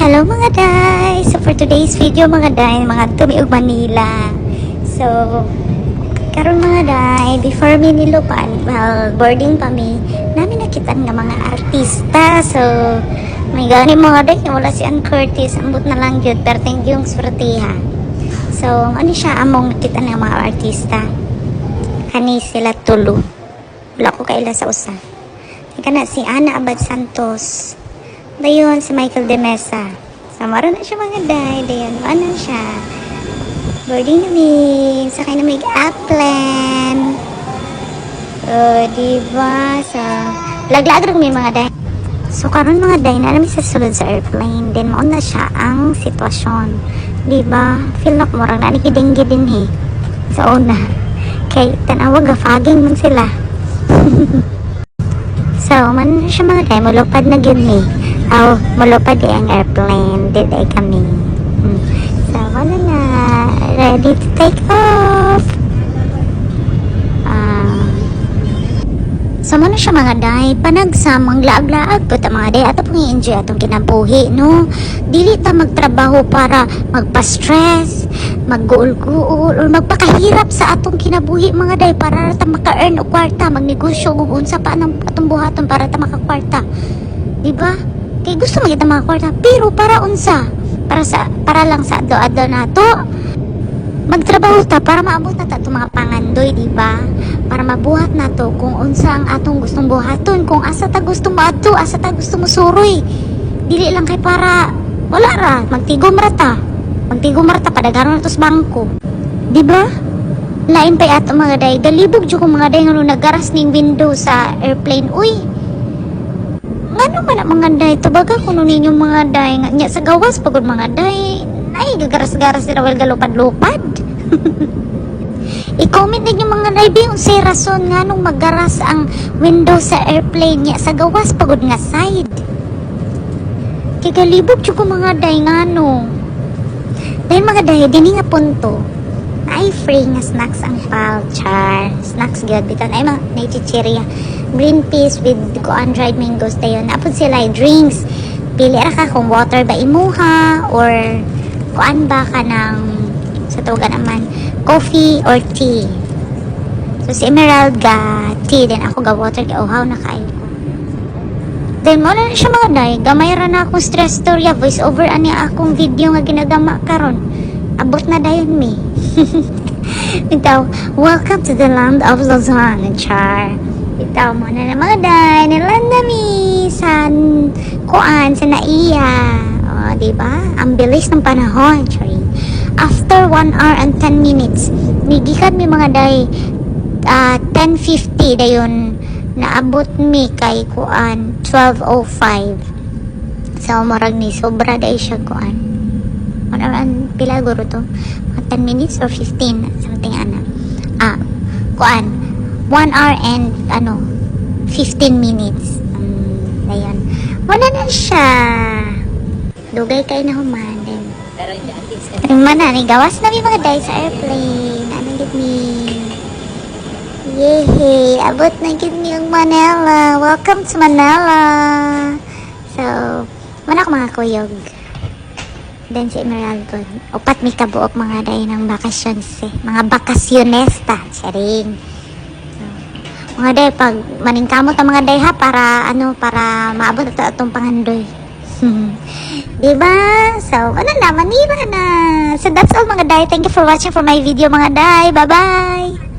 Hello mga day! So for today's video mga day, mga tumiog Manila. So, karon mga day, before mi nilupan, well, boarding pa mi, namin nakitan nga mga artista. So, may gani mga day, wala si Ann Curtis, ambot na lang yun, pero thank you yung swertiha. So, ano siya, among nakita ng mga artista. Kani sila tulo. Wala ko kaila sa usa. Ika na si Ana Abad Santos. Dayon si Michael De Mesa. So, maroon na siya mga day. Dayon, ano siya. Boarding namin. Sakay na may upland. So, diba? So, laglag rin may mga day. So, karon mga day, na namin sa sulod sa airplane. Then, mauna siya ang sitwasyon. Diba? Feel na kumurang na nakidinggi-din eh. Sa una. Kay, tanawag, gafaging man sila. So, man siya mga day, mulupad na yun Aw, mulupad eh ang airplane. Did kami. Hmm. So, wala na. Ready to take off. Ah. So, man siya mga day, panagsamang laag-laag po mga day, ato pong i-enjoy atong kinabuhi, no? Dili ta magtrabaho para magpa-stress, magguul-guul, or magpakahirap sa atong kinabuhi mga day para ta maka-earn o kwarta, magnegosyo kung unsa pa ng atong buhaton para ta makakwarta. Di ba? Kay gusto magita mga kwarta, pero para unsa? Para sa para lang sa ado-ado nato. Magtrabaho ta para maabot na ta itong mga pangandoy, di ba? Para mabuhat na to kung unsa ang atong gustong buhaton, kung asa ta gusto mo ato, asa ta gusto mo suroy. Dili lang kay para wala ra, magtigom ra ta. Magtigom ra ta padagaron na sa bangko. Di ba? Lain pa ato mga day, galibog jud ko mga day nga nagaras ning window sa airplane. Uy, ngano man ang mga day, tabaga kuno ninyong mga day, nga nya sa gawas pagod mga day, ay gagaras-garas sila well galupad-lupad. I-comment ninyo mga day, yung si rason nga nung magaras ang window sa airplane niya sa gawas pagod nga side. Kigalibog ko mga day nga no. Dahil mga day, dini nga punto, ay free nga snacks ang palchar. Snacks gyud bitan ay mga nachichirya. Green peas with kuan dried mangoes dayon. Napod sila drinks. Pili ra ka kung water ba imuha or kuan ba ka ng sa tuwagan naman coffee or tea. So si Emerald ga tea then ako ga water ga uhaw na kayo. Then mo na siya mga day, gamay ra na akong stress storya voice over ani akong video nga ginagama karon. Abot na dayon mi. Ikaw, welcome to the land of Luzon, Char. Ikaw mo na na mga day, nilanda mi sa kuan, sa naiya. O, di ba? Ang bilis ng panahon, Chari. After 1 hour and 10 minutes, migikan mi mga day, ah, 10.50 dayon. Naabot mi kay kuan 12.05 so morag ni sobra day siya kuan. Ano an pila guro to? Mga 10 minutes or 15 something ana ah kuan 1 hour and ano 15 minutes um, dayon wala na siya dugay kay na human least Ang mana ni gawas na mi mga day sa airplane ano gid mi Yehey! Abot na gid ni ang Manila. Welcome to Manila. So, mana ko mga kuyog. Then si Emeraldo. Upat mi kabuok mga day ng bakasyon si. Mga bakasyonesta. Charing. Mga day, pag maningkamot ang mga day ha, para ano, para maabot ito atong pangandoy. diba? So, ano na, manira na. So, that's all mga day. Thank you for watching for my video mga day. Bye-bye!